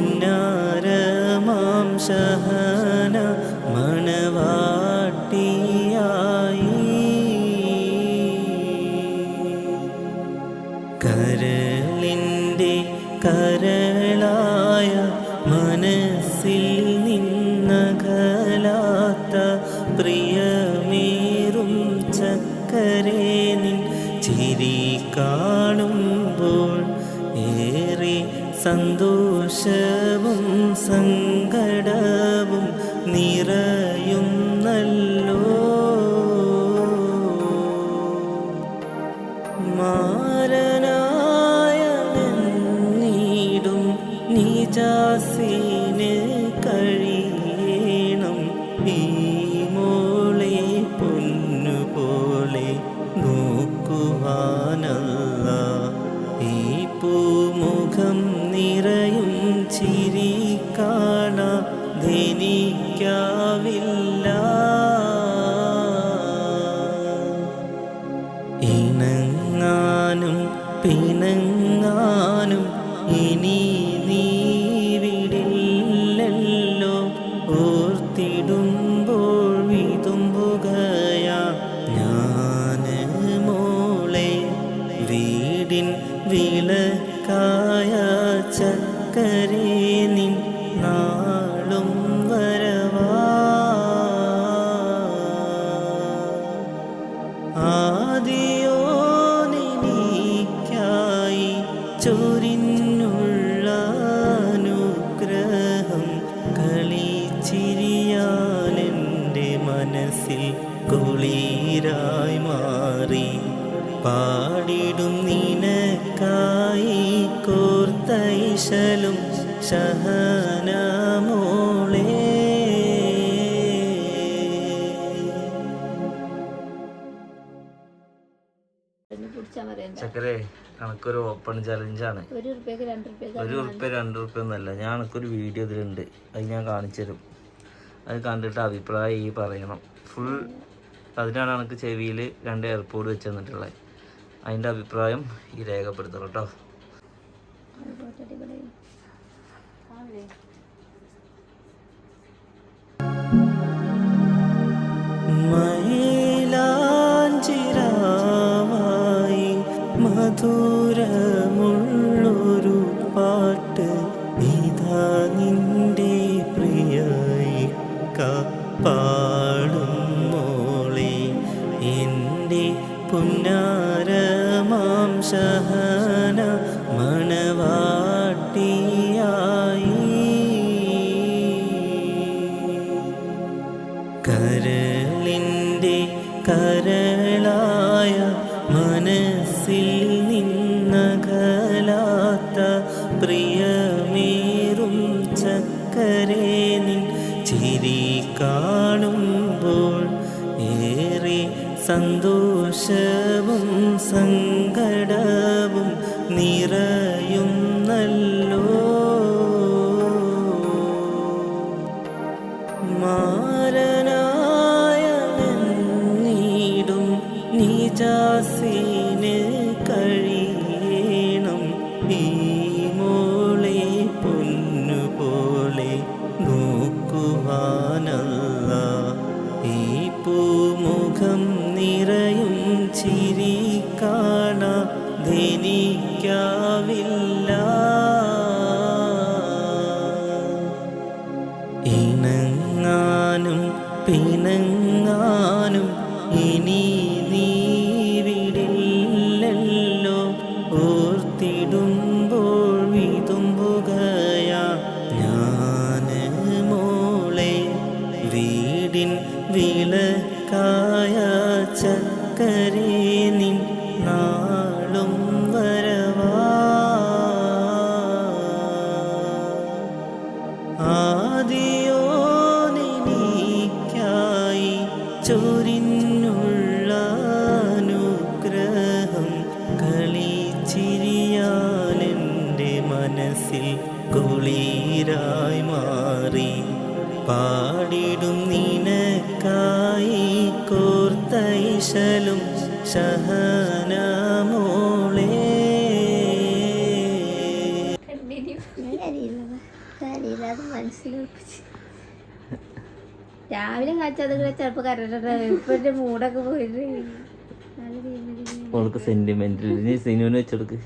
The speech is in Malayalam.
പൊന്നാരമാം സഹന മണവാട്ടിയായി കരളിന്റെ കരളായ മനസ്സിൽ നിന്നകലാത്ത പ്രിയ സന്തോഷവും സങ്കടവും നിറയുന്നല്ലോ പൂമുഖം നിറയും ചിരി കാണാതെനിക്കാവില്ല ഇണങ്ങാനും പിണങ്ങാനും ഇനി നീ വിടില്ലല്ലോ. ഓർത്തിടുമ്പോൾ വിതുമ്പുകയാ. ഞാൻ മോളെ വീടിൻ വിളക്കായ നാളും വരവാ. ആദിയോനിക്കായി ചൊരിഞ്ഞുള്ള അനുഗ്രഹം കളിച്ചിരിയാലെന്റെ മനസ്സിൽ കുളീരായി മാറി. പാടിടും നിനക്കായി കോർത്തൈശലും ശഹനമോളേ ചക്കരെ കണക്കൊരു ഓപ്പൺ ചലഞ്ചാണ് ഒരു ഉറുപ്പ്യ രണ്ട് ഉറുപ്പ്യ ഒന്നല്ല ഞാൻ എനിക്കൊരു വീഡിയോ ഇതിലുണ്ട്. അത് ഞാൻ കാണിച്ചു തരും. അത് കണ്ടിട്ട് അഭിപ്രായം ഈ പറയണം. ഫുൾ അതിനാണ് എനിക്ക് ചെവിയിൽ രണ്ട് എയർപോഡ് വെച്ച് തന്നിട്ടുള്ളത്. അതിന്റെ അഭിപ്രായം ഈ രേഖപ്പെടുത്തണം കേട്ടോ. ശഹന മണവാട്ടിയായി. കരളിന്റെ കരളായ മനസ്സിൽ നിന്നകലാത്ത പ്രിയമേറും ചക്കരേ നിൻ ചിരി കാണുമ്പോൾ ഏറെ സന്തോഷവും സങ്കടവും നിറയുന്നല്ലോ. മാരനായ നീടും നിജാസിന് കഴിയണം. ഈ മോളെ പൊന്നുപോലെ നോക്കുവാനല്ല വിളക്കായ ചക്കരേ നിൻ നാളും വരവാ. ആദിയോനിക്കായി ചൊരിഞ്ഞുള്ള അനുഗ്രഹം കളിച്ചിരിയാലെന്റെ മനസ്സിൽ കുളീരായി മാറി. പാടിടും നിനക്കായി കോർത്തൈശലും സഹനാമോളെ. രാവിലെ കാച്ചതുകളെ ചിലപ്പോ കരട്ടെ ഇപ്പൊ എന്റെ മൂടൊക്കെ പോയിട്ട് അവൾക്ക് സെന്റിമെന്റൽ സിനുവിന് വെച്ചെടുക്ക്.